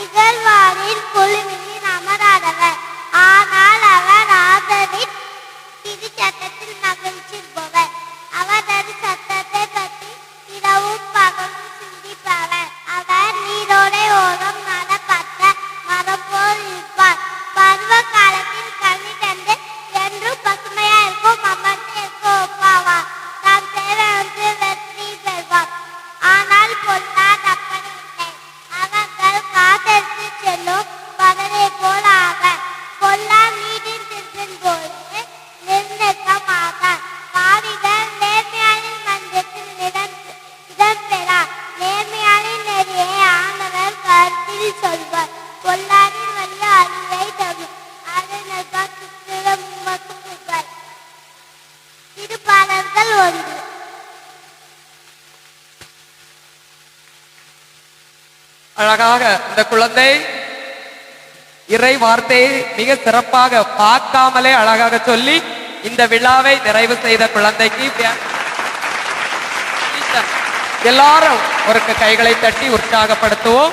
நிகழ்வாரின் குழுவின் அழகாக இந்த குழந்தை இறை வார்த்தையை மிக சிறப்பாக பார்க்காமலே அழகாக சொல்லி இந்த விழாவை நிறைவு செய்த குழந்தைக்கு எல்லாரும் ஒரு கைகளை தட்டி உற்சாகப்படுத்துவோம்.